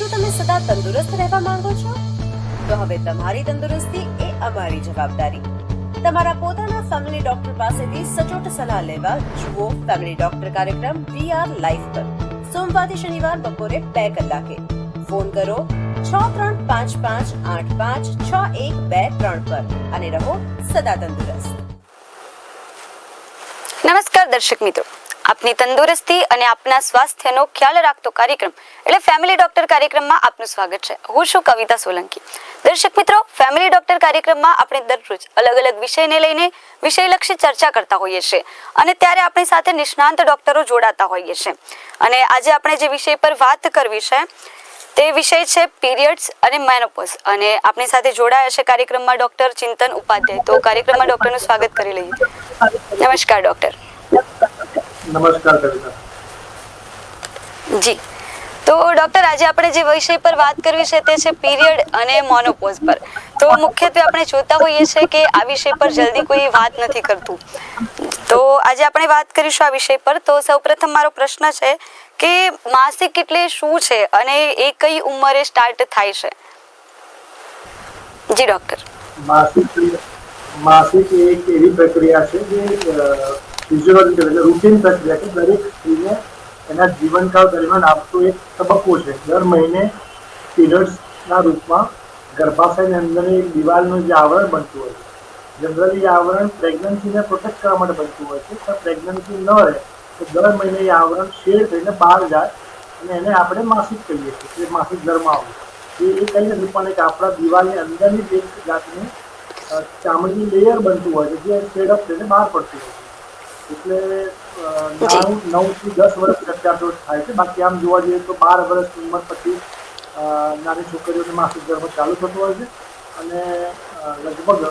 શું તમે સદા તંદુરસ્ત રહેવા માંગો છો? તો હવે તમારી તંદુરસ્તી એ અમારી જવાબદારી. તમારા પોતાના ફેમિલી ડોક્ટર પાસેથી સચોટ સલાહ લેવા જુઓ ફેમિલી ડોક્ટર કાર્યક્રમ વી આર લાઈફ પર. સોમવારથી શનિવાર બપોરે બે કલાકે. ફોન કરો છ ત્રણ પાંચ પાંચ આઠ પાંચ છ એક બે ત્રણ પર અને રહો સદા તંદુરસ્ત. નમસ્કાર દર્શક મિત્રો. આપની તંદુરસ્તી અને આપના સ્વાસ્થ્યનો ખ્યાલ રાખતો કાર્યક્રમ એટલે ફેમિલી ડોક્ટર કાર્યક્રમમાં આપનું સ્વાગત છે. હું છું કવિતા સોલંકી. દર્શક મિત્રો, ફેમિલી ડોક્ટર કાર્યક્રમમાં આપણે દરરોજ અલગ અલગ વિષયને લઈને વિષયલક્ષી ચર્ચા કરતા હોઈએ છીએ અને ત્યારે આપણી સાથે નિષ્ણાંત ડોક્ટરો જોડાતા હોઈએ છીએ. અને આજે આપણે જે વિષય પર વાત કરવી છે, તે વિષય છે પીરિયડ્સ અને મેનોપોઝ. અને આપણી સાથે જોડાયા છે કાર્યક્રમમાં ડોક્ટર ચિંતન ઉપાધ્યાય. તો કાર્યક્રમમાં ડોક્ટરનું સ્વાગત કરી લઈએ. નમસ્કાર, ડોક્ટર. નમસ્કાર કવિતા. જી. તો ડોક્ટર આજે આપણે જે વિષય પર વાત કરવી છે તે છે પીરિયડ અને મોનોપોઝ પર. તો મુખ્યત્વે આપણે જોતા હોઈએ છીએ કે આ વિષય પર જલ્દી કોઈ વાત નથી કરતું. તો આજે આપણે વાત કરીશું આ વિષય પર. તો સૌપ્રથમ મારો પ્રશ્ન છે કે માસિક એટલે શું છે અને એ કઈ ઉંમરે સ્ટાર્ટ થાય છે? જી ડોક્ટર માસિક માસિક એક એવી પ્રક્રિયા છે જે ફિઝિયોલોજીકલ એટલે રૂટીન પ્રક્રિયા છે દરેક સ્ત્રીને એના જીવનકાળ દરમિયાન આપતો એક તબક્કો છે. દર મહિને પીરિયડ્સના રૂપમાં ગર્ભાશયની અંદર એક દિવાલનું જે આવરણ બનતું હોય છે. જનરલી આવરણ પ્રેગ્નન્સીને પ્રોટેક્ટ કરવા માટે બનતું હોય છે. પણ પ્રેગ્નન્સી ન રહે તો દર મહિને એ આવરણ શેડ થઈને બહાર જાય અને એને આપણે માસિક કહીએ છીએ એ માસિક ધર્મ આવે એ કઈ નથી પણ એક આપણા દિવાલની અંદરની એક જાતની ચામડીની લેયર બનતું હોય છે, જે શેડઅપ થઈને બહાર પડતું હોય છે. એટલે નવથી દસ વર્ષ અત્યાર થાય છે. બાકી આમ જોવા જઈએ તો બાર વર્ષની ઉંમર પછી નાની છોકરીઓને માસિક ધર્મ ચાલુ થતો હોય છે. અને લગભગ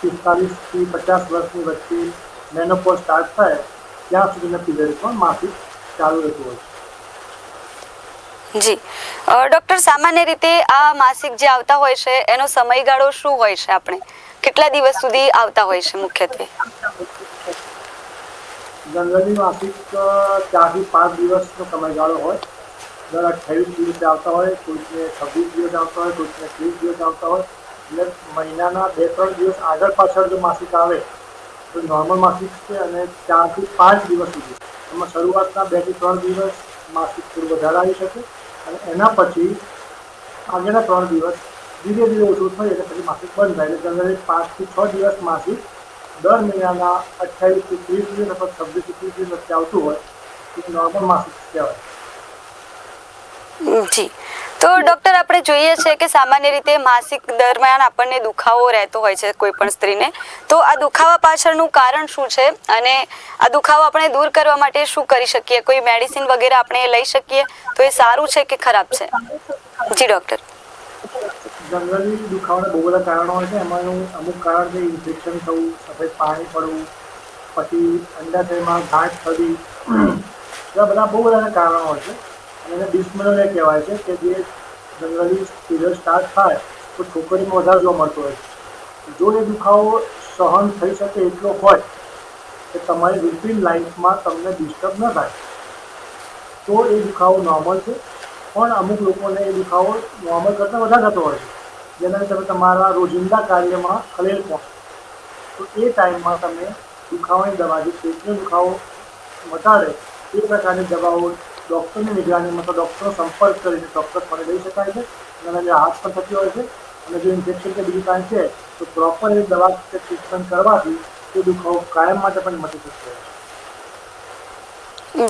પિસ્તાલીસથી પચાસ વર્ષની વચ્ચે મેનોપોઝ સ્ટાર્ટ થાય ત્યાં સુધીના પીરિયડ પણ માસિક ચાલુ રહેતું હોય છે. જી. ડોક્ટર સામાન્ય રીતે આ માસિક જે આવતા હોય છે એનો સમયગાળો શું હોય છે આપણે? કેટલા દિવસ સુધી આવતા હોય છે મુખ્યત્વે? જનરલી માસિક ચારથી પાંચ દિવસનો સમયગાળો હોય. દર અઠ્યાવીસ દિવસે આવતા હોય, કોઈકને છવ્વીસ દિવસ આવતા હોય, કોઈકને ત્રીસ દિવસ આવતા હોય. એટલે મહિનાના બે ત્રણ દિવસ આગળ પાછળ જો માસિક આવે, તો નોર્મલ માસિક છે અને ચારથી પાંચ દિવસ સુધી. એમાં શરૂઆતના બેથી ત્રણ દિવસ માસિક થોડું વધારે આવી શકે અને એના પછી આગળના ત્રણ દિવસ ધીરે ધીરે ઓછું થાય એટલે પછી માસિક બંધ થાય. એટલે જનરલી પાંચથી છ દિવસ માસિક દર મહિનાના અઠ્યાવીસથી ત્રીસ દિવસ અથવા છવ્વીસથી ત્રીસ દિવસ વચ્ચે આવતું હોય એ નોર્મલ માસિક કહેવાય. જી. તો ડોક્ટર આપણે જોઈએ છે કે સામાન્ય રીતે માસિક દરમિયાન આપણને દુખાવો રહેતો હોય છે કોઈ પણ સ્ત્રીને. તો આ દુખાવા પાછળનું કારણ શું છે? અને આ દુખાવો આપણે દૂર કરવા માટે શું કરી શકીએ? કોઈ મેડિસિન વગેરે આપણે લઈ શકીએ? તો એ સારું છે કે ખરાબ છે? જી ડોક્ટર જનરલી દુખાવાના બહુ બધા કારણો હોય છે. એમાંનું અમુક કારણ છે, ઇન્ફેક્શન થવું, સફેદ પાણી પડવું, પછી અંડાશયમાં ગાંઠ થવી, એવા બધા બહુ બધા કારણો હોય છે. અને એને ડિસ્મેનોરિયા કહેવાય છે કે જે જનરલી પીરિયડ સ્ટાર્ટ થાય તો છોકરીમાં વધારે જોવા મળતો હોય છે. જો એ દુખાવો સહન થઈ શકે એટલો હોય કે તમારી રૂટીન લાઈફમાં તમને ડિસ્ટર્બ ન થાય, તો એ દુખાવો નોર્મલ છે. પણ અમુક લોકોને એ દુખાવો નોર્મલ કરતાં વધારે થતો હોય છે. જેના તમે તમારા રોજિંદા કાર્યમાં ખલેલ પહોંચો તો એ ટાઈમમાં તમે દુખાવાની દવા, જે પેટનો દુખાવો વધારે, એ પ્રકારની દવાઓ ડૉક્ટરની નિગરાનીમાં તો ડૉક્ટરનો સંપર્ક કરીને ચોક્કસ મને લઈ શકાય છે. અને જે હાથ પણ થતી હોય છે. અને જો ઇન્ફેક્શન કે બીજું કાંઈ છે, તો પ્રોપર એ દવા કે ટ્રીટમેન્ટ કરવાથી એ દુખાવો કાયમ માટે પણ મટી હોય છે.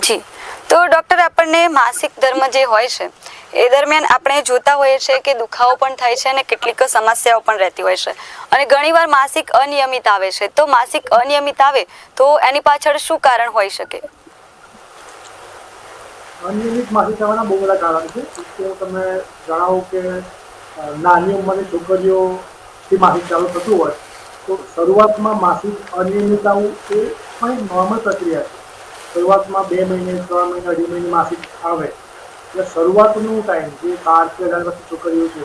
જી. તો ડોક્ટર, આપણને માસિક ધર્મ જે હોય છે, એ દરમિયાન આપણે જોતા હોઈએ છીએ કે દુખાવો પણ થાય છે અને કેટલીક સમસ્યાઓ પણ રહેતી હોય છે. અને ઘણીવાર માસિક અનિયમિત આવે છે. તો માસિક અનિયમિત આવે તો એની પાછળ શું કારણ હોઈ શકે? અનિયમિત માસિક થવાના બહુ બધા કારણ છે. તો હું તમને કે નાની ઉંમરની છોકરીઓથી માસિક ચાલુ થતું હોય, તો શરૂઆતમાં માસિક અનિયમિત આવવું એ પણ નોર્મલ પ્રક્રિયા છે. શરૂઆતમાં બે મહિને, ત્રણ મહિને, અઢી મહિને માસિક આવે. એટલે શરૂઆતનું ટાઈમ જે બાર કે અઢાર વર્ષની છોકરીઓ છે,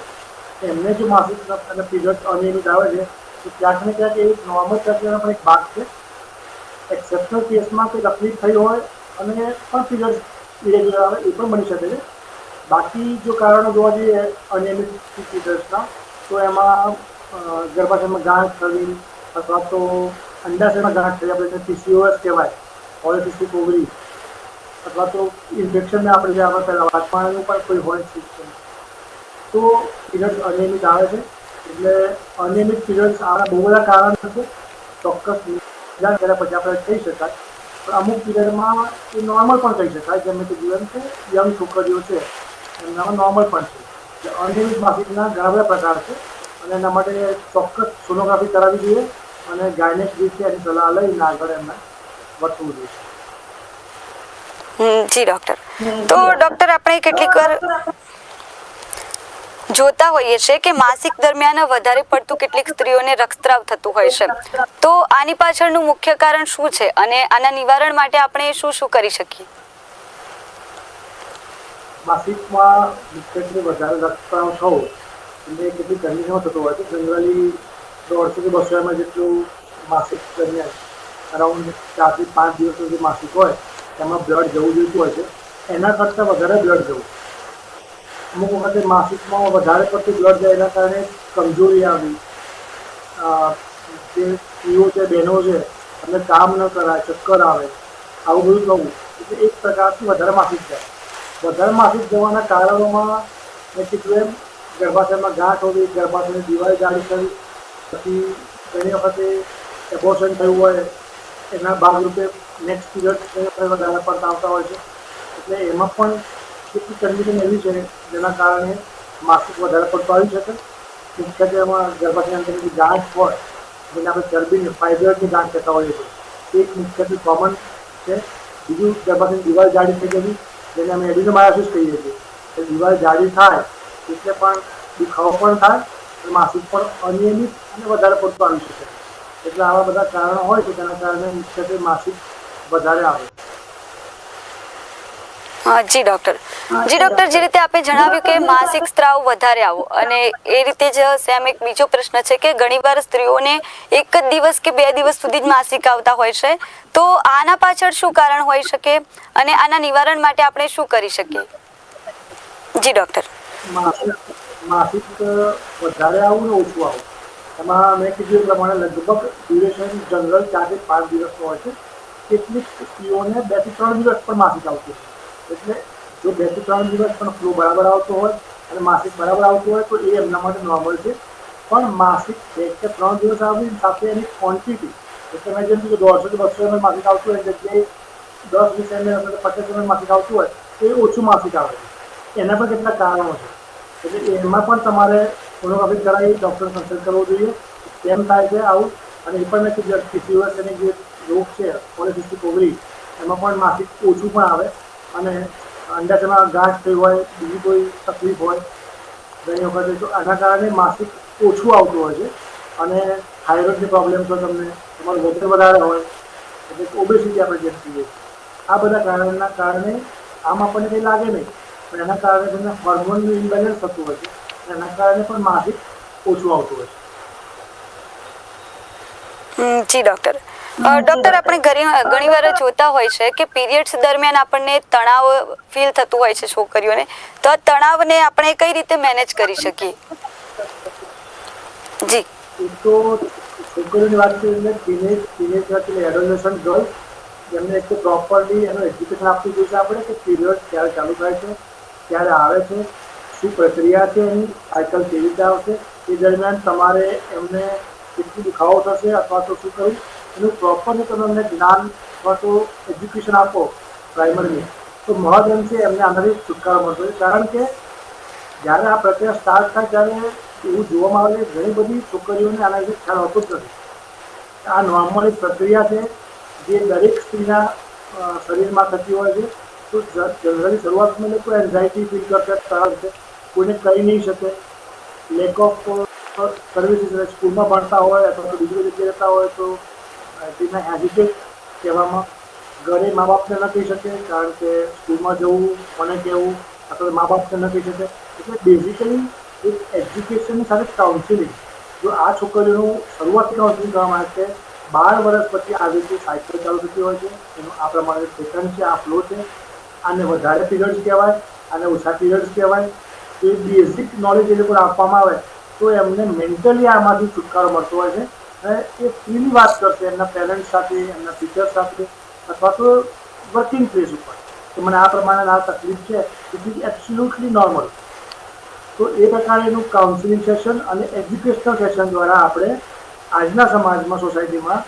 એમને જો માસિક અને પીરિયડ અનિયમિત આવે છે. તો ક્યાંક ને ક્યાંક એવી નોર્મલ પ્રક્રિયાનો પણ એક ભાગ છે. એક્સેપ્શનલ કેસમાં કોઈ તકલીફ થઈ હોય અને પણ પીરિયડ ઇરેગ્યુલર આવે, એ પણ બની શકે છે. બાકી જો કારણો જોવા જઈએ અનિયમિત પીરિયડ્સના તો એમાં ગર્ભાશયમાં ગાંઠ થવી અથવા તો અંડાશયમાં ગાંઠ થઈ આપણે પીસીઓએસ કહેવાય પોલિસિસ્ટિક ઓગળી અથવા તો ઇન્ફેક્શનને આપણે જે આપણે પહેલાં વાત પણ કોઈ હોય સિસ્ટમ તો પીરિયડ્સ અનિયમિત આવે છે. એટલે અનિયમિત પીરિયડ્સ આના બહુ બધા કારણ છે ચોક્કસ નિદાન કર્યા પછી આપણે કહી શકાય. પણ અમુક પીરિયડમાં એ નોર્મલ પણ કહી શકાય. જેમ કે જીવન છે, યંગ છોકરીઓ છે, એમનામાં નોર્મલ પણ છે. અનિયમિત માસિકના ઘણા બધા પ્રકાર છે. અને એના માટે ચોક્કસ સોનોગ્રાફી કરાવવી જોઈએ. અને ગાયનેક રીતે એની સલાહ લઈને આગળ એમને વધવું જોઈએ હમ, જી ડોક્ટર તો ડોક્ટર આપણે કેટલીક વાર જોતા હોઈએ છે કે માસિક દરમિયાન વધારે પડતું કેટલીક સ્ત્રીઓને રક્તસ્રાવ થતું હોય છે. તો આની પાછળનું મુખ્ય કારણ શું છે? અને આના નિવારણ માટે આપણે શું શું કરી શકીએ? માસિકમાં મુખ્યત્વે વધારે રક્તસ્રાવ થવો એટલે કેટલી કન્ડિશનમાં થતો હોય છે. જનરલી દોઢસો કે બસો એમાં જેટલું માસિક દરમિયાન અરાઉન્ડ ચારથી પાંચ દિવસ સુધી માસિક હોય એમાં બ્લડ જવું જોઈતું હોય છે. એના કરતાં વધારે બ્લડ જવું. અમુક વખતે માસિકમાં વધારે પડતું બ્લડ જાય એના કારણે કમજોરી આવી. જે સ્ત્રીઓ છે, બહેનો છે, એમને કામ ન કરાય, ચક્કર આવે. આવું બધું થવું. એટલે એક પ્રકારથી વધારે માસિક જાય. વધારે માસિક જવાના કારણોમાં મેં કીધું એમ, ગર્ભાશયમાં ગાંઠ હોવી, ગર્ભાશયની દિવાળી જાળી થવી પછી ઘણી વખતે એબોર્શન થયું હોય એના ભાગરૂપે નેક્સ્ટ પીરિયડ વધારે પડતા આવતા હોય છે. એટલે એમાં પણ કેટલી કન્ડિશન એવી છે જેના કારણે માસિક વધારે પડતો આવી શકે. મુખ્યત્વે એમાં ગર્ભાશયની અંદરની ગાંઠ હોય, જેને આપણે ચરબીની ફાઇબરની ગાંઠ કહેતા હોઈએ છીએ. એક મુખ્યત્વે કોમન છે. બીજું ગર્ભાશયની દિવાલ જાડી થઈ ગઈ જેને અમે એડિનોમાયોસિસ કહીએ છીએ. એ દિવાલ જાડી થાય એટલે પણ દુખાવો પણ થાય માસિક પણ અનિયમિત અને વધારે પડતો આવી શકે. એટલે આવા બધા કારણો હોય છે તેના કારણે મુખ્યત્વે માસિક વધારે આવે. હા, જી ડોક્ટર જી ડોક્ટર જે રીતે આપે જણાવ્યું કે માસિક સ્ત્રાવ વધારે આવો અને એ રીતે જ સેમ એક બીજો પ્રશ્ન છે કે ઘણીવાર સ્ત્રીઓને એક જ દિવસ કે બે દિવસ સુધી જ માસિક આવતા હોય છે. તો આના પાછળ શું કારણ હોઈ શકે અને આના નિવારણ માટે આપણે શું કરી શકીએ? જી ડોક્ટર માસિક વધારે આવું ને ઓછું આવું? એમાં મેં કીધું એ પ્રમાણે લગભગ ડ્યુરેશન જનરલ ચારથી પાંચ દિવસનો હોય છે. કેટલીક સ્ત્રીઓને બેથી ત્રણ દિવસ પણ માસિક આવતું છે. એટલે જો બેથી ત્રણ દિવસ પણ ફ્લો બરાબર આવતો હોય અને માસિક બરાબર આવતું હોય તો એ એમના માટે નોર્મલ છે. પણ માસિક બે કે ત્રણ દિવસ આવી સાથે એની ક્વોન્ટિટી એટલે મેં જેમ કીધું દોઢસો કે બસો એમએલ માસિક આવતું હોય જગ્યાએ દસ વીસ એમએલ અથવા પચાસ એમએલ માસિક આવતું હોય, તો એ ઓછું માસિક આવે છે. એના પણ કેટલા કારણો છે. એટલે એમાં પણ તમારે સોનોગ્રાફી કરાવી ડૉક્ટર કન્સલ્ટ કરવો જોઈએ. કેમ થાય છે આવું. અને એ પણ નથી કીધું પીસીઓએસ એની જે રોગ છે પોલિસિસ્ટિક ઓવરી એમાં પણ માસિક ઓછું પણ આવે. અને અંડાશયમાં ગાંઠ થઈ હોય, બીજી કોઈ તકલીફ હોય, ઘણી વખતે તો આના કારણે માસિક ઓછું આવતું હોય છે. અને થાઇરોઇડની પ્રોબ્લેમ તો તમને તમારું વજન વધારે હોય, એટલે ઓબેસિટી આપણે કહીએ છીએ. આ બધા કારણના કારણે આમ આપણને કંઈ લાગે નહીં. પણ એના કારણે તમને હોર્મોનનું ઇમ્બેલેન્સ થતું હોય છે. અને એના કારણે પણ માસિક ઓછું આવતું હોય છે. જી ડોક્ટર ડોક્ટર આપણે ઘણી વાર જોતા હોય છે કે પીરિયડ્સ દરમિયાન આપણને તણાવ ફીલ થતું હોય છે છોકરીઓને. તો આ તણાવને આપણે કઈ રીતે મેનેજ કરી શકીએ? જી. તો છોકરીઓની વાત કરીને ટીનેજ ટીનેજ એટલે એડોલેસન્ટ ગર્લ્સ એમને એક પ્રોપરલી એનું એજ્યુકેશન આપવું જોઈએ આપણે કે પીરિયડ ક્યારે ચાલુ થાય છે ક્યારે આવે છે શું પ્રક્રિયા છે એની? સાયકલ કેવી રીતે આવશે? એ દરમિયાન તમારે એમને કેટલું દુખાવો થશે અથવા તો શું કરવું? એનું પ્રોપરલી તમે એમને જ્ઞાન અથવા તો એજ્યુકેશન આપો પ્રાઇમરીલી તો મહદ છે એમને આનાથી છુટકારો મળતો કારણ કે જ્યારે આ પ્રક્રિયા સ્ટાર્ટ થાય ત્યારે એવું જોવામાં આવે છે ઘણી બધી છોકરીઓને આના વિશે ખ્યાલ હોતો જ નથી. આ નોર્મલ એક પ્રક્રિયા છે જે દરેક સ્ત્રીના શરીરમાં થતી હોય છે. તો જનરલી શરૂઆતમાં લોકો એન્ઝાયટી ફીલ કરતા તરફ છે. કોઈને કહી નહીં શકે. લેક ઓફ સર્વિસીસ સ્કૂલમાં ભણતા હોય અથવા તો બીજી રીતે રહેતા હોય તો તેને હેઝિટેટ કહેવામાં ઘરે મા બાપને ન કહી શકે કારણ કે સ્કૂલમાં જવું મને કહેવું, અથવા મા બાપને ન કહી શકે. એટલે બેઝિકલી એક એજ્યુકેશનની સાથે કાઉન્સિલિંગ જો આ છોકરીઓનું શરૂઆતથી કાઉન્સિલિંગ કરવામાં આવે છે, બાર વર્ષ પછી આવી રીતે સાયકલ ચાલુ થતી હોય છે, એનું આ પ્રમાણે પેટર્ન છે, આ ફ્લો છે. આને વધારે પીરિયડ્સ કહેવાય, આને ઓછા પીરિયડ્સ કહેવાય. એ બેઝિક નોલેજ એ લોકોને આપવામાં આવે તો એમને મેન્ટલી આમાંથી છુટકારો મળતો હોય છે. અને એ ફ્રીલી વાત કરશે, એમના પેરેન્ટ્સ સાથે, એમના ટીચર સાથે અથવા તો વર્કિંગ પ્લેસ ઉપર. કે મને આ પ્રમાણે આ તકલીફ છે ઇટ ઇઝ એબ્સોલ્યુટલી નોર્મલ તો એ પ્રકારેનું કાઉન્સિલિંગ સેશન અને એજ્યુકેશનલ સેશન દ્વારા આપણે આજના સમાજમાં સોસાયટીમાં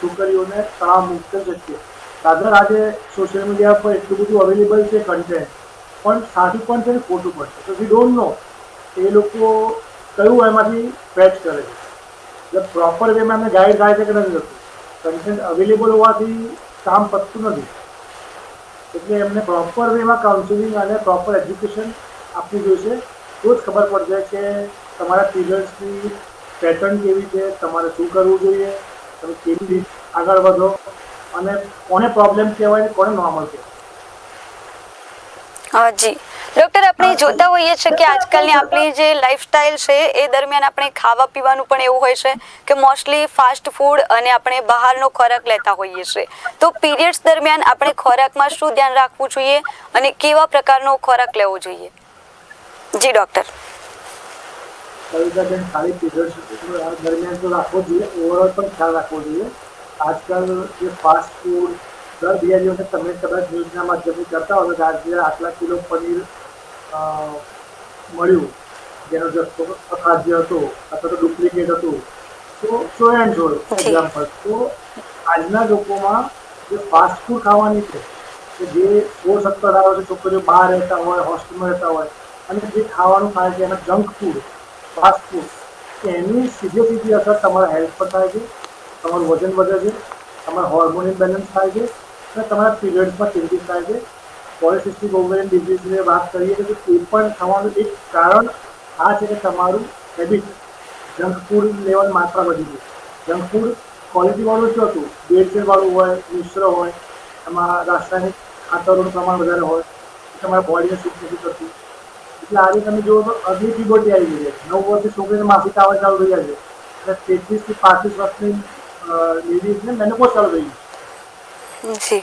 છોકરીઓને તણાવ મુક્ત શકીએ. દાદર, આજે સોશિયલ મીડિયા પર એટલું બધું અવેલેબલ છે કન્ટેન્ટ પણ સાચું પણ છે ને ખોટું પણ છે તો વી ડોન્ટ નો એ લોકો કયું એમાંથી ફેચ કરે છે? એટલે પ્રોપર વેમાં એમને ગાઈડ થાય છે કે નથી થતું. કન્ટેન્ટ અવેલેબલ હોવાથી કામ પતતું નથી. એટલે એમને પ્રોપર વેમાં કાઉન્સિલિંગ અને પ્રોપર એજ્યુકેશન આપવી જોઈશે તો જ ખબર પડશે કે તમારા પીરિયડ્સની પેટર્ન કેવી છે, તમારે શું કરવું જોઈએ, તમે કેવી રીતે આગળ વધો અને કોને પ્રોબ્લેમ કહેવાય કોને નોર્મલ કહેવાય અ, જી. ડોક્ટર આપણે જોતા હોઈએ છીએ કે આજકાલની આપણી જે લાઈફસ્ટાઈલ છે એ દરમિયાન આપણે ખાવા પીવાનું પણ એવું હોય છે કે મોસ્ટલી ફાસ્ટ ફૂડ અને આપણે બહારનો ખોરાક લેતા હોઈએ છીએ તો પીરિયડ્સ દરમિયાન આપણે ખોરાકમાં શું ધ્યાન રાખવું જોઈએ અને કેવા પ્રકારનો ખોરાક લેવો જોઈએ? જી ડોક્ટર કવિતાબેન ખાલી પીરિયડ્સ દરમિયાન તો રાખવો જોઈએ ઓવરઓલ પણ ખ્યાલ રાખવો જોઈએ. આજકાલ જે ફાસ્ટ ફૂડ દર બીજા દિવસે તમે કદાચ ન્યૂઝના માધ્યમથી કરતા હો તો આજે આટલા કિલો પનીર મળ્યું જેનો જથ્થો અખાદ્ય હતો અથવા તો ડુપ્લિકેટ હતું તો સો એન્ડ સો એક્ઝામ્પલ તો આજના લોકોમાં જે ફાસ્ટ ફૂડ ખાવાની છે કે જે સોળ સત્તર છે છોકરીઓ બહાર રહેતા હોય હોસ્ટેલમાં રહેતા હોય અને જે ખાવાનું ખાય છે એના જંક ફૂડ ફાસ્ટ ફૂડ એની સીધે સીધી અસર તમારા હેલ્થ પર થાય છે તમારું વજન વધે છે તમારું હોર્મોન ઇમ્બેલેન્સ થાય છે અને તમારા પીરિયડ્સમાં ચેન્જીસ થાય છે? પોલિસિસ્ટિક ઓવેરિયન ડિઝીઝની વાત કરીએ તો એ પણ થવાનું એક કારણ આ છે કે તમારું હેબિટ જંક ફૂડ લેવલ માત્રા વધી ગઈ. જંક ફૂડ ક્વોલિટીવાળું શું હતું. ભેળસેળવાળું હોય, મિશ્ર હોય, એમાં રાસાયણિક ખાતરોનું પ્રમાણ વધારે હોય, તમારા બોડીને સૂટ નથી કરતું એટલે આજે તમે જુઓ તો અગલી ટીબોટી આવી ગઈ છે. નવ વર્ષની છોકરીને માસિક આવવા ચાલુ થઈ જાય છે. અને તેત્રીસથી પાંત્રીસ વર્ષની લેડીઝને મેનોપોઝ ચાલુ થઈ ગઈ જી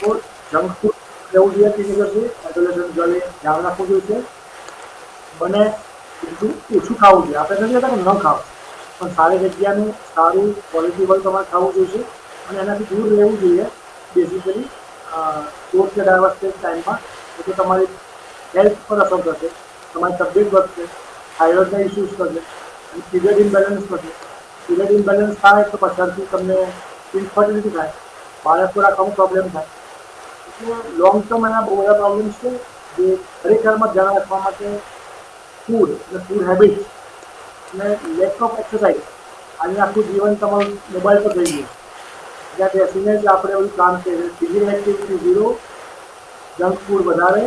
જંક ફૂડ લેવું જોઈએ ટીનેજર્સે એડોલેસન્ટ ગર્લે ધ્યાન રાખવું જોઈએ બને એટલું ઓછું ખાવું જોઈએ આપણે નથી કહેતા કે ન ખાવ પણ સારી જગ્યાનું સારું ક્વોલિટીવાળું તમારે ખાવું જોઈએ અને એનાથી દૂર રહેવું જોઈએ બેઝિકલી ચોર કે ડાયવર્સ ટાઈમમાં એટલે તમારી હેલ્થ પર અસર થશે તમારી તબિયત વધશે થાઇરોઇડના ઇસ્યુઝ થશે અને પીરિયડ ઇમ્બેલેન્સ થશે પીરિયડ ઇમ્બેલેન્સ થાય તો પાછળથી તમને ઇન્ફર્ટિલિટી થાય બાળકો કમ પ્રોબ્લેમ થાય. એટલે લોંગ ટર્મ એના બહુ બધા પ્રોબ્લેમ્સ છે જે ખરેખરમાં ધ્યાન રાખવા માટે ફૂડ અને ફૂડ હેબિટ્સ અને લેક ઓફ એક્સરસાઇઝ આજે આખું જીવન તમારું મોબાઈલ પર થઈ ગયું. જ્યાં બેસીને જ આપણે એવું કામ છે physical activity zero junk food વધારે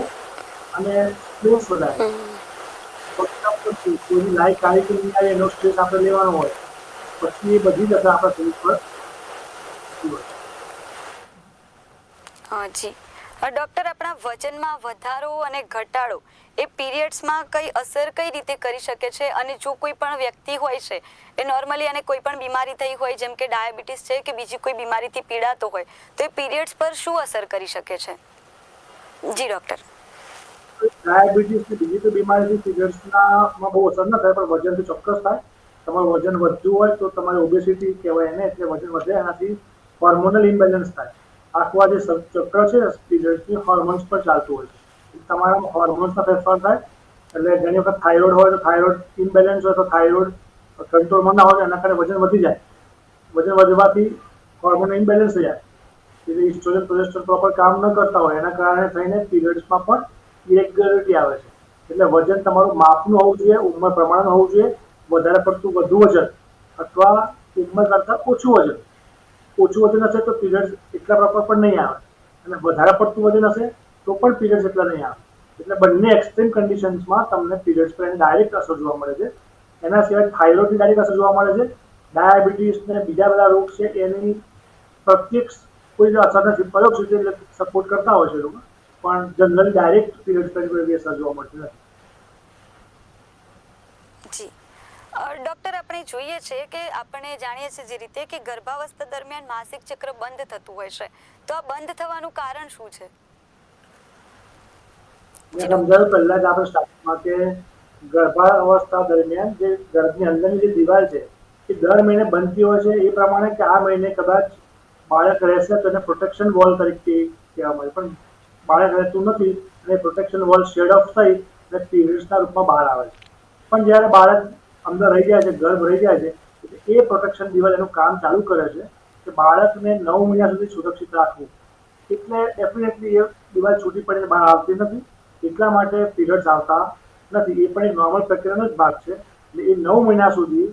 અને સ્ટ્રેસ વધારે. કોઈની લાઈફ કાર્યક્રમ આવે એનો સ્ટ્રેસ આપણે લેવાનો હોય. પછી એ બધી જ અસર આપણા શરીર પર થતી હોય હા જી ડૉક્ટર આપણા વજનમાં વધારો અને ઘટાડો એ પીરિયડ્સમાં કઈ અસર કઈ રીતે કરી શકે છે? અને જો કોઈ પણ વ્યક્તિ હોય છે, એ નોર્મલી અને કોઈ પણ બીમારી થઈ હોય, જેમ કે ડાયાબિટીસ છે કે બીજી કોઈ બીમારીથી પીડાતો હોય, તો એ પીરિયડ્સ પર શું અસર કરી શકે છે? જી, ડૉક્ટર. ડાયાબિટીસ કે બીજી કોઈ બીમારીથી પીરિયડ્સમાં બહુ અસર ન થાય, પણ વજનથી ચોક્કસ થાય. તમારું વજન વધતું હોય તો તમારે ઓબેસિટી કહેવાય એને, એટલે વજન વધે એનાથી હોર્મોનલ ઇમ્બેલેન્સ થાય. આખું જે ચક્ર છે પીરિયડની હોર્મોન્સ પર ચાલતું હોય છે. તમારા હોર્મોન્સના ફેરફાર થાય, એટલે ઘણી વખત થાઇરોઇડ હોય તો થાઇરોઇડ ઇમ્બેલેન્સ હોય તો થાઇરોઇડ કંટ્રોલમાં ના હોય એના કારણે વજન વધી જાય. વજન વધવાથી હોર્મોન ઇમ્બેલેન્સ થઈ જાય. એટલે ઇસ્ટ્રોજન પ્રોજેસ્ટ્રોન પ્રોપર કામ ન કરતા હોય, એના કારણે થઈને પીરિયડ્સમાં પણ ઇરેગ્યુલરિટી આવે છે. એટલે વજન તમારું માપનું હોવું જોઈએ, ઉંમર પ્રમાણનું હોવું જોઈએ, વધારે પડતું વધુ વજન અથવા ઉંમર કરતાં ઓછું વજન. ઓછું વજન હશે તો પીરિયડ્સ એટલા પ્રોપર પણ નહીં આવે. અને વધારે પડતું વજન હશે તો પણ પીરિયડ્સ એટલા નહીં આવે. એટલે બંને એક્સ્ટ્રીમ કન્ડિશન્સમાં તમને પીરિયડ્સ પર ડાયરેક્ટ અસર જોવા મળે છે. એના સિવાય થાઇરોઇડની ડાયરેક્ટ અસર જોવા મળે છે. ડાયાબિટીસ ને બીજા બધા રોગ છે એની પ્રત્યક્ષ કોઈ અસર નથી. પરોક્ષ રીતે સપોર્ટ કરતા હોય છે લોકો. પણ જનરલી ડાયરેક્ટ પીરિયડ્સ પર અસર જોવા મળતી નથી જી અ, ડોક્ટર, આપણે જોઈએ છે કે આપણે જાણીએ છીએ જે રીતે કે ગર્ભાવસ્થા દરમિયાન માસિક ચક્ર બંધ થતું હોય છે. તો આ બંધ થવાનું કારણ શું છે? સમજાવ્યું પહેલા જ આપણે સ્ટાર્ટમાં કે ગર્ભાવસ્થા દરમિયાન જે ગર્ભની અંદરની જે દિવાલ છે, એ દર મહિને બનતી હોય છે. એ પ્રમાણે કે આ મહિને કદાચ બાળક રહેશે તો એને પ્રોટેક્શન વોલ તરીકે કહેવામાં આવે. પણ બાળક રહેતું નથી અને પ્રોટેક્શન વોલ શેડ ઓફ થઈ અને પીરિયડ્સના રૂપમાં બહાર આવે છે. પણ જ્યારે બાળક અંદર રહી જાય છે, ગર્ભ રહી જાય છે એ પ્રોટેક્શન દિવાલ એનું કામ ચાલુ કરે છે કે બાળકને નવ મહિના સુધી સુરક્ષિત રાખવું. એટલે ડેફિનેટલી એ દિવાલ છૂટી પડીને બહાર આવતી નથી, એટલા માટે પીરિયડ્સ આવતા નથી. એ પણ એક નોર્મલ પ્રક્રિયાનો જ ભાગ છે. એટલે એ નવ મહિના સુધી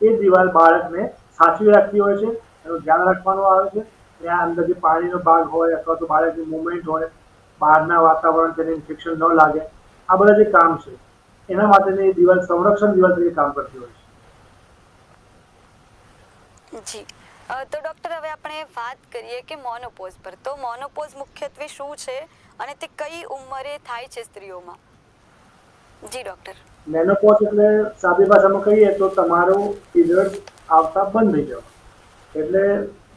એ દિવાલ બાળકને સાચવી રાખતી હોય છે, એનું ધ્યાન રાખવાનું આવે છે. ત્યાં અંદર જે પાણીનો ભાગ હોય અથવા તો બાળકની મુવમેન્ટ હોય, બહારના વાતાવરણ તેને ઇન્ફેક્શન ન લાગે, આ બધા જે કામ છે એના માટેની દિવાલ સંરક્ષણ દિવાલ તરીકે કામ કરતી હોય છે. જી. તો ડોક્ટર હવે આપણે વાત કરીએ કે મોનોપોઝ પર. તો મોનોપોઝ મુખ્યત્વે શું છે અને તે કઈ ઉંમરે થાય છે સ્ત્રીઓમાં? જી ડોક્ટર મેનોપોઝ એટલે સાદી ભાષામાં કહીએ તો તમારું પીરિયડ આવતા બંધ થઈ જવા એટલે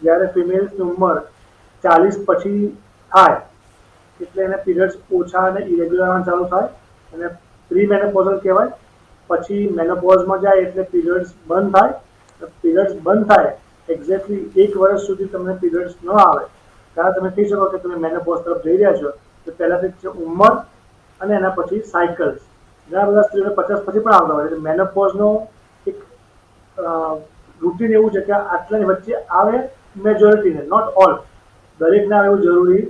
જ્યારે ફિમેલ્સની ઉંમર ચાલીસ પછી થાય એટલે એને પીરિયડ્સ ઓછા અને ઇરેગ્યુલર ચાલુ થાય અને પ્રી મેનોપોઝલ કહેવાય. પછી મેનોપોઝમાં જાય એટલે પીરિયડ્સ બંધ થાય. પીરિયડ્સ બંધ થાય એક્ઝેક્ટલી એક વર્ષ સુધી તમને પીરિયડ્સ ન આવે. ત્યારે તમે કહી શકો કે તમે મેનોપોઝ તરફ જઈ રહ્યા છો. તો પહેલાંથી છે ઉંમર અને એના પછી સાયકલ્સ. ઘણા બધા સ્ત્રીઓને પચાસ પછી પણ આવતા હોય છે. મેનોપોઝનો એક રૂટીન એવું છે કે આટલાની વચ્ચે આવે મેજોરિટીને નોટ ઓલ દરેકને આવે એવું જરૂરી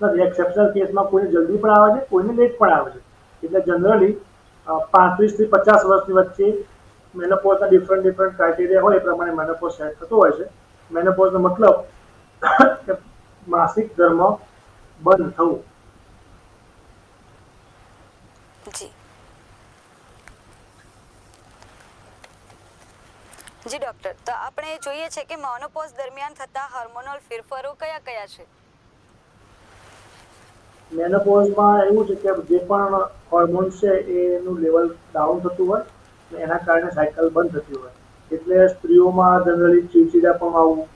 નથી. એક્સેપ્શનલ કેસમાં કોઈને જલ્દી પણ આવે છે, કોઈને લેટ પણ આવે છે. એટલે જનરલી પાંત્રીસથી પચાસ વર્ષની વચ્ચે મેનોપોઝના ડિફરન્ટ ડિફરન્ટ ક્રાઇટેરિયા હોય એ પ્રમાણે મેનોપોઝ સેટ થતો હોય છે. મેનોપોઝનો મતલબ કે માસિક ધર્મ બંધ થવું. જી. ડોક્ટર તો આપણે જોઈએ છે કે મોનોપોઝ દરમિયાન થતા હોર્મોનલ ફેરફારો કયા કયા છે? મેનોપોઝમાં એવું છે કે જે પણ હોર્મોન્સ છે એનું લેવલ ડાઉન થતું હોય એના કારણે સાયકલ બંધ થતી હોય. એટલે સ્ત્રીઓમાં જનરલી ચીડચીડાપણ આવવું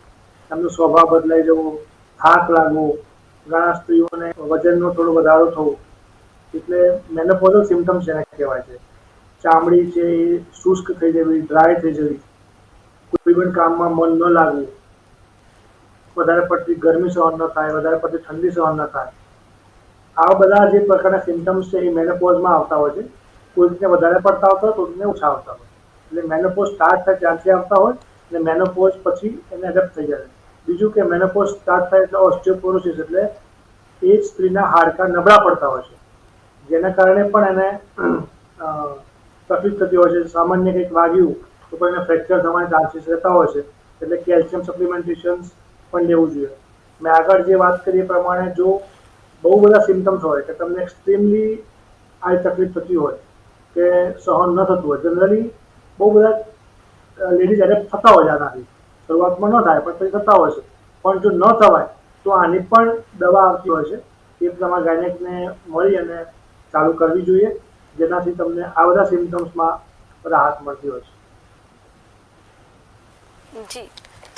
એમનો સ્વભાવ બદલાઈ જવો, થાક લાગવો, ઘણા સ્ત્રીઓને વજનનો થોડો વધારો થવો. એટલે મેનોપોઝલ સિમ્ટમ્સ એને કહેવાય છે. ચામડી છે એ શુષ્ક થઈ જવી ડ્રાય થઈ જવી. કોઈ પણ કામમાં મન ન લાગવું. વધારે પડતી ગરમી સહન ન થાય, વધારે પડતી ઠંડી સહન ન થાય. આવા બધા જે પ્રકારના સિમ્ટમ્સ છે એ મેનોપોઝમાં આવતા હોય છે. કોઈકને વધારે પડતા આવતા હોય કોઈકને ઓછા આવતા હોય. એટલે મેનોપોઝ સ્ટાર્ટ થાય ત્યારથી આવતા હોય અને મેનોપોઝ પછી એને એડપ્ટ થઈ જાય બીજું કે મેનોપોઝ સ્ટાર્ટ થાય એટલે ઓસ્ટિયોપોરોસિસ એટલે એ જ સ્ત્રીના હાડકાં નબળા પડતા હોય છે. જેના કારણે પણ એને તકલીફ થતી હોય છે. સામાન્ય કંઈક વાગ્યું તો પણ એને ફ્રેક્ચર થવાના ચાન્સીસ રહેતા હોય છે. એટલે કેલ્શિયમ સપ્લિમેન્ટેશન્સ પણ લેવું જોઈએ. મેં આગળ જે વાત કરી એ પ્રમાણે જો બહુ બધા સિમ્ટમ્સ હોય કે તમને એક્સ્ટ્રીમલી આ તકલીફ થતી હોય કે સહન ન થતું હોય. જનરલી બહુ બધા લેડીઝ એડેપ્ટ થતા હોય આનાથી. શરૂઆતમાં ન થાય, પણ પછી થતા હોય છે. પણ જો ન થવાય, તો આની પણ દવા આવતી હોય છે. એ તમારા ગાયનેકને મળી અને ચાલુ કરવી જોઈએ, જેનાથી તમને આ બધા સિમ્ટમ્સમાં રાહત મળતી હોય છે. જી.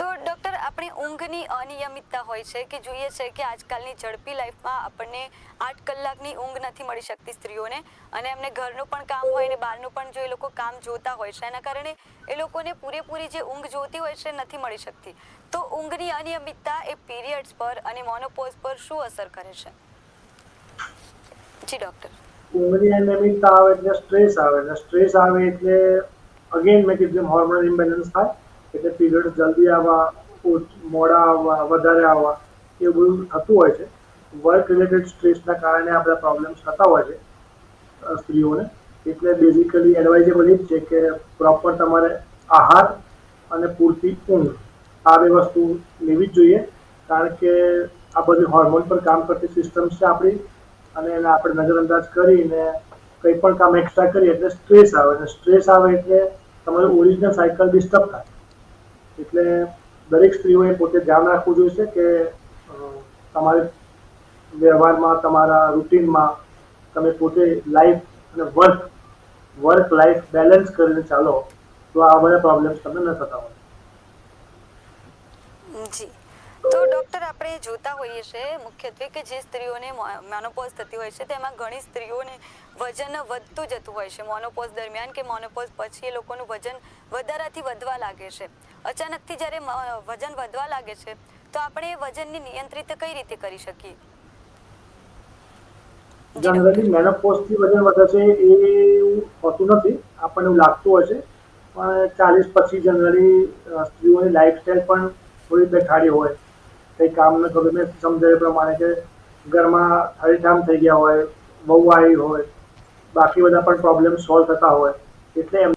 તો ડોક્ટર, આપણી ઊંઘની અનિયમિતતા હોય છે કે જોઈએ છે કે આજકાલની ઝડપી લાઈફમાં આપણને આઠ કલાકની ઊંઘ નથી મળી શકતી સ્ત્રીઓને અને એમને ઘરનું પણ કામ હોય ને બહારનું પણ જો એ લોકો કામ જોતા હોય છે, એના કારણે એ લોકોને પૂરેપૂરી જે ઊંઘ જોતી હોય છે નથી મળી શકતી. તો ઊંઘની અનિયમિતતા એ પીરિયડ્સ પર અને મોનોપોઝ પર શું અસર કરે છે? જી ડોક્ટર. ઊંઘની અનિયમિતતા આવે એટલે સ્ટ્રેસ આવે. અને સ્ટ્રેસ આવે એટલે અગેન મેં કીધું હોર્મોનલ ઇમ્બેલેન્સ થાય. એટલે પીરિયડ જલ્દી આવવા મોડા આવવા, વધારે આવવા, એ બધું થતું હોય છે. વર્ક રિલેટેડ સ્ટ્રેસના કારણે આપણા પ્રોબ્લેમ્સ થતા હોય છે સ્ત્રીઓને. એટલે બેઝિકલી એડવાઇઝેબલ એ જ છે કે પ્રોપર તમારે આહાર અને પૂરતી ઊંઘ આ બે વસ્તુ લેવી જ જોઈએ. કારણ કે આ બધી હોર્મોન પર કામ કરતી સિસ્ટમ છે આપણી. અને એને આપણે નજરઅંદાજ કરીને કંઈ પણ કામ એક્સ્ટ્રા કરીએ એટલે સ્ટ્રેસ આવે. અને સ્ટ્રેસ આવે એટલે તમારું ઓરિજિનલ સાયકલ ડિસ્ટર્બ થાય. એટલે દરેક સ્ત્રીઓએ પોતે ધ્યાન રાખવું જોઈશે કે તમારે વ્યવહારમાં, તમારા રૂટીનમાં તમે પોતે લાઈફ અને વર્ક વર્ક લાઈફ બેલેન્સ કરીને ચાલો, તો આ બધા પ્રોબ્લેમ્સ તમને ન થતા હોય. જી. તો આપણે જોતા હોઈએ છીએ મુખ્યત્વે કે જે સ્ત્રીઓને મોનોપોઝ થતી હોય છે તેમાં ઘણી સ્ત્રીઓને વજન વધતું જતું હોય છે. મોનોપોઝ દરમિયાન કે મોનોપોઝ પછી એ લોકોનું વજન વધારાથી વધવા લાગે છે. અચાનકથી જ્યારે વજન વધવા લાગે છે તો આપણે એ વજનને નિયંત્રિત કઈ રીતે કરી શકીએ? જનરલી મેનોપોઝથી વજન વધે છે એ એવું હોતું નથી આપણને એવું લાગતું હોય છે. પણ ચાલીસ પછી જનરલી સ્ત્રીઓની લાઈફસ્ટાઈલ પણ થોડી બેઠાડી હોય. કંઈ કામ ન કરું મેં એ પ્રમાણે કે ઘરમાં હરીઠામ થઈ ગયા હોય, બહુ આવી હોય, બાકી બધા પણ પ્રોબ્લેમ સોલ્વ થતા હોય, એટલે એમ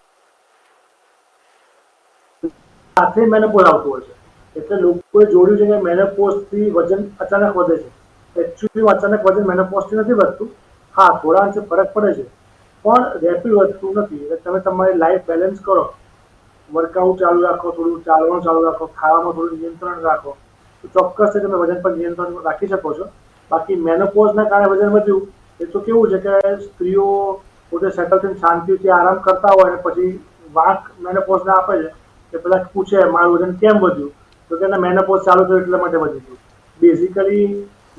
સાથે મેનોપોઝ આવતું હોય છે. એટલે લોકોએ જોડ્યું છે કે મેનોપોઝથી વજન અચાનક વધે છે. એકચ્યુઅલી અચાનક વજન મેનોપોઝથી નથી વધતું. હા, થોડા અંશે ફરક પડે છે. પણ રેપિડ વધતું નથી. એટલે તમે તમારી લાઈફ બેલેન્સ કરો. વર્કઆઉટ ચાલુ રાખો, થોડું ચાલવાનું ચાલુ રાખો, ખાવામાં થોડું નિયંત્રણ રાખો. તો ચોક્કસથી તમે વજન પર નિયંત્રણ રાખી શકો છો. બાકી મેનોપોઝના કારણે વજન વધ્યું, એ તો કેવું છે કે સ્ત્રીઓ પોતે સેટલ થઈને શાંતિથી આરામ કરતા હોય અને પછી વાંક મેનોપોઝને આપે છે કે પેલા પૂછે મારું વજન કેમ વધ્યું? તો કે મેનોપોઝ ચાલુ થયું એટલા માટે વધી ગયું બેઝિકલી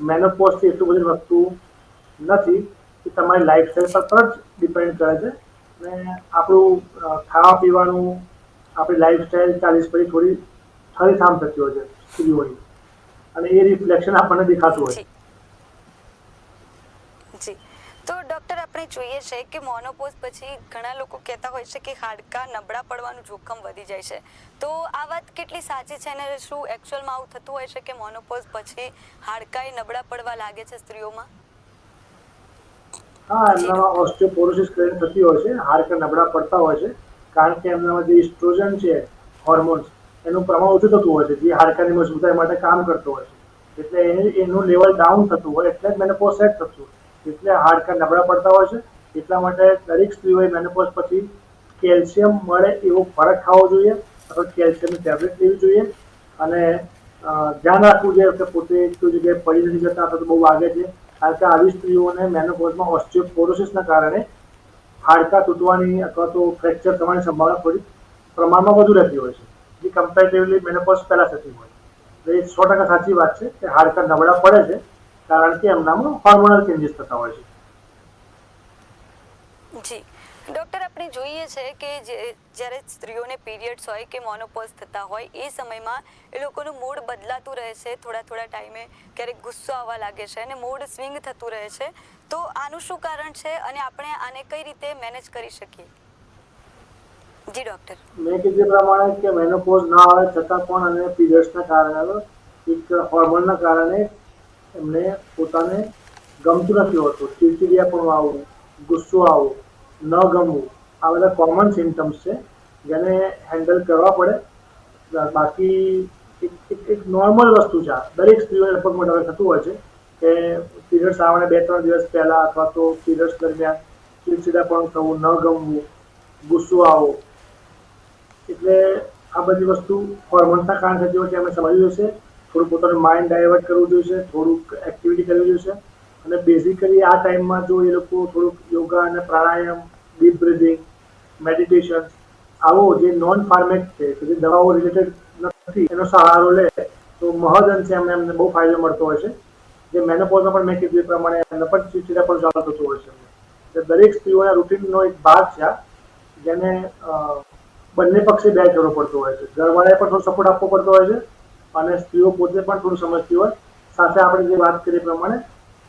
મેનોપોઝથી એટલું બધું વધતું નથી કે તમારી લાઈફસ્ટાઈલ પર જ ડિપેન્ડ કરે છે. અને આપણું ખાવા પીવાનું, આપણી લાઈફસ્ટાઈલ ચાલીસ પછી થોડી ઠરીથામ થતી હોય છે, સ્ત્રીઓની. અને એ રિફ્લેક્શન આપણને દેખાતું હોય. જી. તો ડોક્ટર આપણે જોઈએ છે કે મોનોપોઝ પછી ઘણા લોકો કહેતા હોય છે કે હાડકા નબળા પડવાનું જોખમ વધી જાય છે. તો આ વાત કેટલી સાચી છે અને શું એકચ્યુઅલમાં આવું થતું હોય છે કે મોનોપોઝ પછી હાડકાંય નબળા પડવા લાગે છે સ્ત્રીઓમાં? હા એમનામાં ઓસ્ટિયોપોરોસિસ કરીને થતી હોય છે હાડકા નબળા પડતા હોય છે કારણ કે એમનામાં જે ઇસ્ટ્રોજન છે હોર્મોન્સ એનું પ્રમાણ ઓછું થતું હોય છે, જે હાડકાની મજબૂતાઈ માટે કામ કરતો હોય છે. એટલે એ- એનું લેવલ ડાઉન થતું હોય, એટલે જ મેનોપોઝ સેટ થતું એટલે હાડકાં નબળા પડતા હોય છે, એટલા માટે દરેક સ્ત્રીઓએ મેનોપોઝ પછી કેલ્શિયમ મળે એવો ખોરાક ખાવો જોઈએ, અથવા કેલ્શિયમની ટેબ્લેટ લેવી જોઈએ. અને ધ્યાન રાખવું જોઈએ કે પોતે એક જગ્યાએ પડી નથી જતા, અથવા તો બહુ વાગે છે. કારણ કે આવી સ્ત્રીઓને મેનોપોઝમાં ઓસ્ટિયોપોરોસિસના કારણે હાડકાં તૂટવાની અથવા તો ફ્રેક્ચર થવાની સંભાવના થોડી પ્રમાણમાં વધુ રહેતી હોય છે. જે કમ્પેરેટિવલી મેનોપોઝ પહેલાં થતી હોય. એ સો ટકા સાચી વાત છે કે હાડકા નબળા પડે છે, કારણ કે એમનામાં હોર્મોનલ ચેન્જીસ થતા હોય છે. જી. ડોક્ટર આપણે જોઈએ છે કે જ્યારે સ્ત્રીઓને પીરિયડ્સ હોય કે મોનોપોઝ થતા હોય, એ સમયમાં એ લોકોનું મૂડ બદલાતું રહે છે. થોડા થોડા ટાઈમે ક્યારેક ગુસ્સો આવવા લાગે છે અને મૂડ સ્વિંગ થતું રહે છે. તો આનું શું કારણ છે અને આપણે આને કઈ રીતે મેનેજ કરી શકીએ? જી ડોક્ટર મેં કે એ પ્રમાણે કે મેનોપોઝ ના આવે છતાં પણ અને પીરિયડ્સના કારણે એક હોર્મોનના કારણે એમને પોતાને ગમતું નથી હોતું. ચીડચીડિયાપણું આવવું ગુસ્સો આવવો ન ગમવું. આ બધા કોમન સિમ્ટમ્સ છે, જેને હેન્ડલ કરવા પડે. બાકી એક એક નોર્મલ વસ્તુ છે. દરેક સ્ત્રીઓને લગભગ મોટા થતું હોય છે કે પીરિયડ્સ આવવાને બે ત્રણ દિવસ પહેલાં અથવા તો પીરિયડ્સ દરમિયાન ચીડચીડાપણું થવું, ન ગમવું, ગુસ્સો આવવો એટલે આ બધી વસ્તુ હોર્મોન્સના કારણે થતી હોય છે અમે સમજવું જોઈશે. થોડું પોતાનું માઇન્ડ ડાયવર્ટ કરવું જોઈશે, થોડુંક એક્ટિવિટી કરવી જોઈશે. અને બેઝિકલી આ ટાઈમમાં જો એ લોકો થોડુંક યોગા અને પ્રાણાયામ ડીપ બ્રિધિંગ મેડિટેશન આવો જે નોન ફાર્મેટ છે, કે જે દવાઓ રિલેટેડ નથી, એનો સહારો લે, તો મહદ અંશે એમને એમને બહુ ફાયદો મળતો હોય છે. જે મેનોપોઝમાં પણ મેં કીધું એ પ્રમાણે એમને પણ ચીડચીડા પણ ચાલુ થતું હોય છે. એટલે દરેક સ્ત્રીઓના રૂટીનનો એક ભાગ છે જેને બંને પક્ષે બે કરવો પડતો હોય છે. ઘરવાળાએ પણ થોડો સપોર્ટ આપવો પડતો હોય છે અને સ્ત્રીઓ પોતે પણ થોડું સમજતી હોય. સાથે આપણે જે વાત કરી પ્રમાણે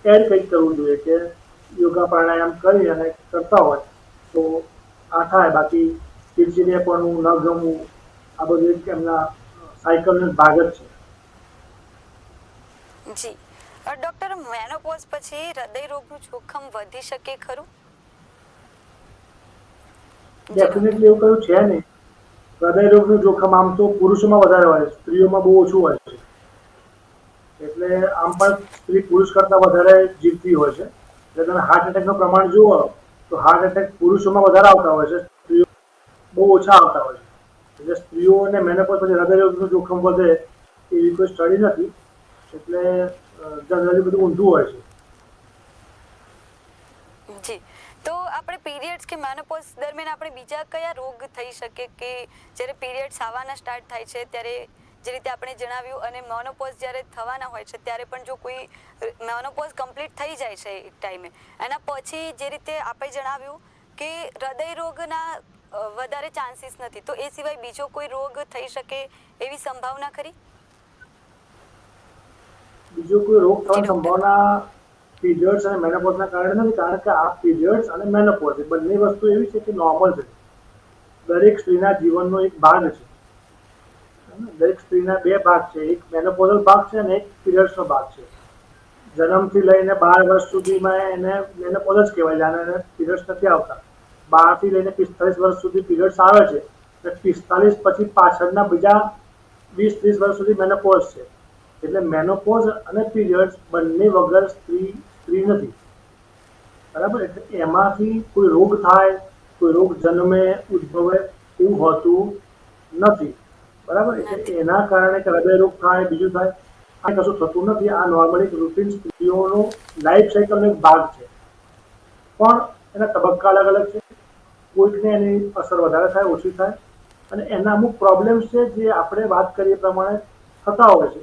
એડ કંઈક કરવું જોઈએ કે યોગા પ્રાણાયામ કરી અને કરતા હોય તો આ થાય. બાકી ચીડચીડિયાપણું ન ગમવું આ બધું એમના સાયકલનો ભાગ જ છે. જી. ડોક્ટર ડૉક્ટર મેનોપોઝ પછી હૃદય રોગનું જોખમ વધી શકે ખરું? ડેફિનેટલી એવું કયું છે નહીં. હૃદય રોગનું જોખમ આમ તો પુરુષોમાં વધારે હોય સ્ત્રીઓમાં બહુ ઓછું હોય છે. એટલે આમ પણ સ્ત્રી પુરુષ કરતાં વધારે જીવતી હોય છે. એટલે તમે હાર્ટ એટેકનું પ્રમાણ જુઓ, તો હાર્ટ એટેક પુરુષોમાં વધારે આવતા હોય છે, સ્ત્રીઓ બહુ ઓછા આવતા હોય છે. એટલે સ્ત્રીઓને મેનોપોઝ પછી હૃદય રોગનું જોખમ વધે એવી કોઈ સ્ટડી નથી. એટલે જનરલી બધું ઊંધું હોય છે. જી. તો આપણે પીરિયડ્સ કે મેનોપોઝ દરમિયાન આપણે બીજા કયા રોગ થઈ શકે કે જ્યારે પીરિયડ્સ આવવાના સ્ટાર્ટ થાય છે ત્યારે જે રીતે આપણે જણાવ્યું અને મોનોપોઝ જ્યારે થવાના હોય છે ત્યારે પણ જો કોઈ મોનોપોઝ કમ્પ્લીટ થઈ જાય છે એક ટાઈમે એના પછી જે રીતે આપણે જણાવ્યું કે હૃદય રોગના વધારે ચાન્સીસ નથી. તો એ સિવાય બીજો કોઈ રોગ થઈ શકે એવી સંભાવના ખરી? બીજો કોઈ રોગ થવાની સંભાવના પીરિયડ્સ અને મેનોપોઝના કારણે નથી, કારણ કે આ પીરિયડ્સ અને મેનોપોઝ એ બંને વસ્તુ એવી છે કે નોર્મલ છે. દરેક સ્ત્રીના જીવનનો એક ભાગ છે. દરેક સ્ત્રીના બે ભાગ છે. એક મેનોપોઝલ ભાગ છે અને એક પીરિયડ્સનો ભાગ છે. જન્મથી લઈને બાર વર્ષ સુધીમાં એને મેનોપોઝ જ કહેવાય અને એને પીરિયડ્સ નથી આવતા. બારથી લઈને પિસ્તાલીસ વર્ષ સુધી પીરિયડ્સ આવે છે. અને પિસ્તાલીસ પછી પાછળના બીજા વીસ, ત્રીસ વર્ષ સુધી મેનોપોઝ છે. એટલે મેનોપોઝ અને પીરિયડ્સ બંને વગર સ્ત્રી સ્ત્રી નથી. બરાબર? એટલે એમાંથી કોઈ રોગ થાય, કોઈ રોગ જન્મે, ઉદ્ભવે એવું હોતું નથી. બરાબર? એટલે એના કારણે કે હૃદય રોગ થાય, બીજું થાય, આ કશું થતું નથી. આ નોર્મલી રૂટીન સ્ત્રીઓનો લાઈફ સાયકલનો એક ભાગ છે. પણ એના તબક્કા અલગ અલગ છે. કોઈકને એની અસર વધારે થાય, ઓછી થાય. અને એના અમુક પ્રોબ્લેમ્સ છે જે આપણે વાત કરીએ પ્રમાણે થતા હોય છે.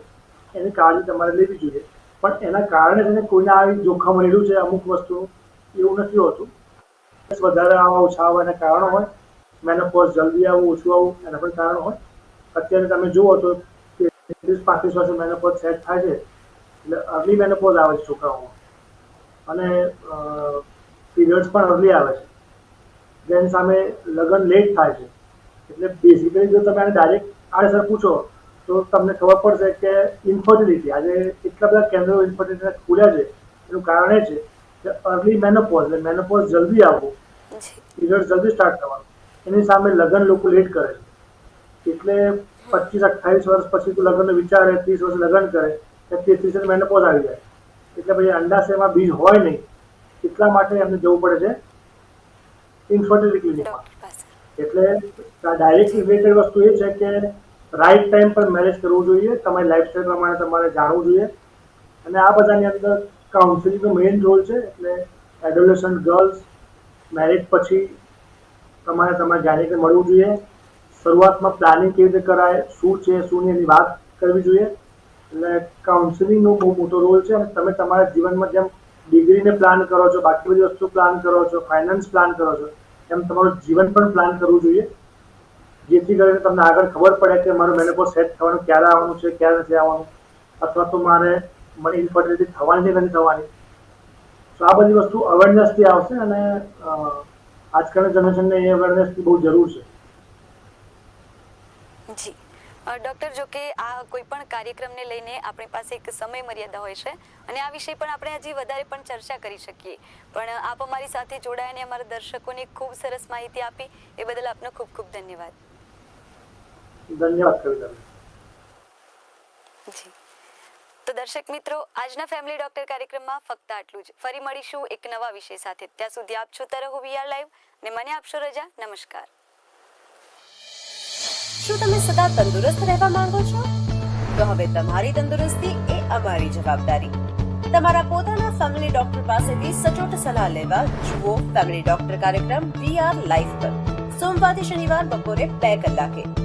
એની કાળજી તમારે લેવી જોઈએ. પણ એના કારણે તેને કોઈને આવી જોખમ રહેલું છે અમુક વસ્તુ એવું નથી હોતું. વધારે આવા ઓછા આવવા એના કારણો હોય મેનોપોઝ જલ્દી આવું, ઓછું આવું, એના પણ કારણો હોય. અત્યારે તમે જુઓ તો ત્રીસ પાંત્રીસ વર્ષે મેનોપોઝ સેટ થાય છે, એટલે અર્લી મેનોપોઝ આવે છે છોકરાઓમાં. અને પીરિયડ્સ પણ અર્લી આવે છે. જેની સામે લગ્ન લેટ થાય છે. એટલે બેઝિકલી જો તમે આને ડાયરેક્ટ આડેસર પૂછો તો તમને ખબર પડશે કે ઇન્ફર્ટિલિટી આજે એટલા બધા કેન્દ્રો ઇન્ફર્ટિલિટીના ખુલ્યા છે. એનું કારણ એ છે કે અર્લી મેનોપોઝ એટલે મેનોપોઝ જલ્દી આવવું. પીરિયડ જલ્દી સ્ટાર્ટ થવાનું એની સામે લગ્ન લોકો લેટ કરે છે. એટલે પચીસ અઠ્ઠાવીસ વર્ષ પછી તો લગ્નનો વિચારે ત્રીસ વર્ષ લગ્ન કરે કે તેત્રીસ મેનોપોઝ આવી જાય. એટલે પછી અંડાશયમાં બીજ હોય નહીં. એટલા માટે એમને જવું પડે છે ઇન્ફર્ટિલિટી ક્લિનિકમાં એટલે ડાયરેક્ટ રિલેટેડ વસ્તુ એ છે કે રાઈટ ટાઈમ પર મેરેજ કરવું જોઈએ. તમારી લાઈફસ્ટાઈલ પ્રમાણે તમારે જાણવું જોઈએ. અને આ બધાની અંદર કાઉન્સિલિંગનો મેઇન રોલ છે. એટલે એડોલેસન્ટ ગર્લ્સ મેરેજ પછી તમારે તમારે ગાયનેકને મળવું જોઈએ. શરૂઆતમાં પ્લાનિંગ કેવી રીતે કરાય, શું છે, શું નહીં એની વાત કરવી જોઈએ. એટલે કાઉન્સિલિંગનો બહુ મોટો રોલ છે. અને તમે તમારા જીવનમાં જેમ ડિગ્રીને પ્લાન કરો છો, બાકી બધી વસ્તુ પ્લાન કરો છો ફાઇનાન્સ પ્લાન કરો છો, એમ તમારું જીવન પણ પ્લાન કરવું જોઈએ. જેથી કરીને તમને આગળ ખબર પડે કે મારું મેનોપોઝ સેટ થવાનું ક્યારે આવવાનું છે, ક્યારે નથી આવવાનું, અથવા તો મારે મને ઇન્ફર્ટિલિટી થવાની નથી થવાની. તો આ બધી વસ્તુ અવેરનેસથી આવશે અને આજકાલના જનરેશનને એ અવેરનેસની બહુ જરૂર છે. જી. ડોક્ટર, જો કે આ કોઈ પણ કાર્યક્રમને લઈને આપણી પાસે એક સમય મર્યાદા હોય છે અને આ વિષય પણ આપણે હજી વધારે પણ ચર્ચા કરી શકીએ. પણ આપ અમારી સાથે જોડાયા અને અમારા દર્શકોને ખૂબ સરસ માહિતી આપી. એ બદલ આપનો ખૂબ ખૂબ ધન્યવાદ. ધન્યવાદ કવિતા. જી. તો દર્શક મિત્રો આજના ફેમિલી ડોક્ટર કાર્યક્રમમાં ફક્ત આટલું જ. ફરી મળીશું એક નવા વિષય સાથે. ત્યાં સુધી આપ જોતા રહો વીઆર લાઈવ ને મને આપશો રજા. નમસ્કાર. શું તમે સદા તંદુરસ્ત રહેવા માંગો છો? તો હવે તમારી તંદુરસ્તી એ અમારી જવાબદારી. તમારા પોતાના ફેમિલી ડોક્ટર પાસેથી સચોટ સલાહ લેવા જુઓ ફેમિલી ડોક્ટર કાર્યક્રમ વી આર લાઈફ પર. સોમવારથી શનિવાર બપોરે બે કલાકે.